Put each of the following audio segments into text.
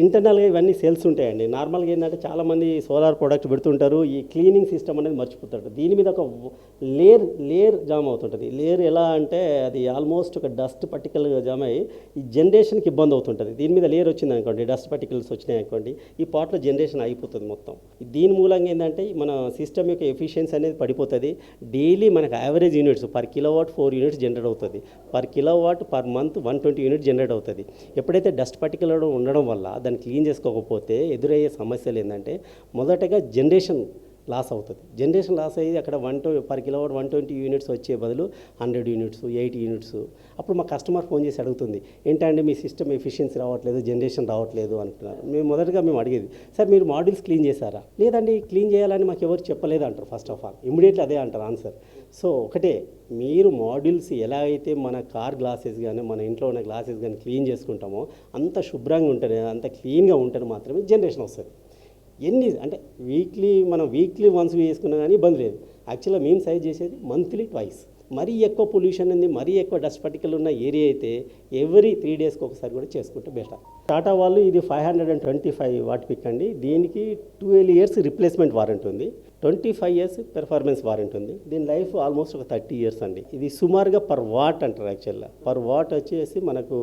ఇంటర్నల్గా ఇవన్నీ సేల్స్ ఉంటాయండి. నార్మల్గా ఏంటంటే చాలామంది సోలార్ ప్రోడక్ట్ పెడుతుంటారు. ఈ క్లీనింగ్ సిస్టమ్ అనేది మర్చిపోతారు దీని మీద ఒక లేయర్ లేయర్ జామ్ అవుతుంటుంది. లేయర్ ఎలా అంటే అది ఆల్మోస్ట్ ఒక డస్ట్ పర్టికల్గా జామ్ అయ్యి ఈ జనరేషన్కి ఇబ్బంది అవుతుంటుంది. దీని మీద లేయర్ వచ్చింది అనుకోండి డస్ట్ పర్టికల్స్ వచ్చినాయి అనుకోండి ఈ పాట్లో జనరేషన్ అయిపోతుంది మొత్తం. దీని మూలంగా ఏంటంటే మన సిస్టమ్ యొక్క ఎఫిషియన్సీ అనేది పడిపోతుంది. డైలీ మనకు average units per kilowatt four units generate అవుతుంది. Per kilowatt per month one twenty unit generate అవుతుంది. ఎప్పుడైతే డస్ట్ పర్టికల్ ఉండడం వల్ల దాన్ని క్లీన్ చేసుకోకపోతే ఎదురయ్యే సమస్యలు ఏంటంటే మొదటగా జనరేషన్ లాస్ అవుతుంది. జనరేషన్ లాస్ అయ్యి అక్కడ one twenty per kilowatt one twenty units వచ్చే బదులు హండ్రెడ్ యూనిట్స్ ఎయిట్ యూనిట్స్. అప్పుడు మా కస్టమర్ ఫోన్ చేసి అడుగుతుంది ఏంటంటే మీ సిస్టమ్ ఎఫిషియన్సీ రావట్లేదు జనరేషన్ రావట్లేదు అంటున్నారు. మేము మొదటగా మేము అడిగేది సార్ మీరు మాడ్యూల్స్ క్లీన్ చేశారా? లేదండి క్లీన్ చేయాలని మాకు ఎవరు చెప్పలేదు అంటారు ఫస్ట్ ఆఫ్ ఆల్. ఇమీడియట్లీ అదే అంటారు ఆన్సర్. సో ఒకటే మీరు మాడ్యూల్స్ ఎలా అయితే మన కార్ గ్లాసెస్ కానీ మన ఇంట్లో ఉన్న గ్లాసెస్ కానీ క్లీన్ చేసుకుంటామో అంత శుభ్రంగా ఉంటేనే అంత క్లీన్గా ఉంటేనే మాత్రమే జనరేషన్ వస్తుంది. ఎన్ని అంటే వీక్లీ మనం వీక్లీ వన్స్ వేసుకున్నా కానీ ఇబ్బంది లేదు. యాక్చువల్గా మేము సైజ్ చేసేది మంత్లీ ట్వైస్ మరీ ఎక్కువ పొల్యూషన్ ఉంది మరీ ఎక్కువ డస్ట్ పర్టికల్ ఉన్న ఏరియా అయితే ఎవ్రీ త్రీ డేస్కి ఒకసారి కూడా చేసుకుంటే బెటర్ టాటా వాళ్ళు ఇది five hundred and twenty five watt peak అండి. దీనికి ట్వెల్వ్ ఇయర్స్ రిప్లేస్మెంట్ వారంటీ ఉంది. Twenty five years performance warranty ఉంది. దీని లైఫ్ ఆల్మోస్ట్ ఒక థర్టీ ఇయర్స్ అండి. ఇది సుమారుగా పర్ వాట్ అంటారు యాక్చువల్గా పర్ వాట్ వచ్చేసి మనకు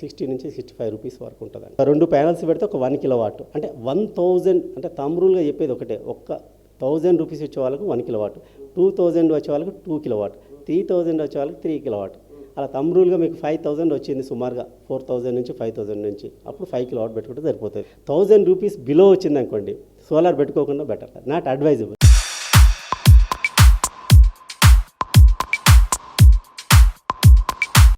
సిక్స్టీ నుంచి సిక్స్టీ ఫైవ్ రూపీస్ వరకు ఉంటుంది రెండు ప్యానల్స్ పెడితే ఒక వన్ కిలో వాట్ అంటే వన్ థౌజండ్ అంటే తమ్రూల్గా చెప్పేది ఒకటే. ఒక్క థౌజండ్ రూపీస్ వచ్చే వాళ్ళకు one kilo watt two thousand వచ్చే వాళ్ళకు two kilo watt three thousand వచ్చే వాళ్ళకి త్రీ కిలో వాట్ అలా తమ్రూల్గా మీకు ఫైవ్ థౌజండ్ వచ్చింది సుమారుగా. ఫోర్ థౌజండ్ నుంచి ఫైవ్ థౌజండ్ నుంచి. అప్పుడు ఫైవ్ కిలో వాట్ పెట్టుకుంటే సరిపోతుంది. థౌజండ్ రూపీస్ బిలో వచ్చింది అనుకోండి సోలార్ పెట్టుకోకుండా బెటర్ నాట్ అడ్వైజబుల్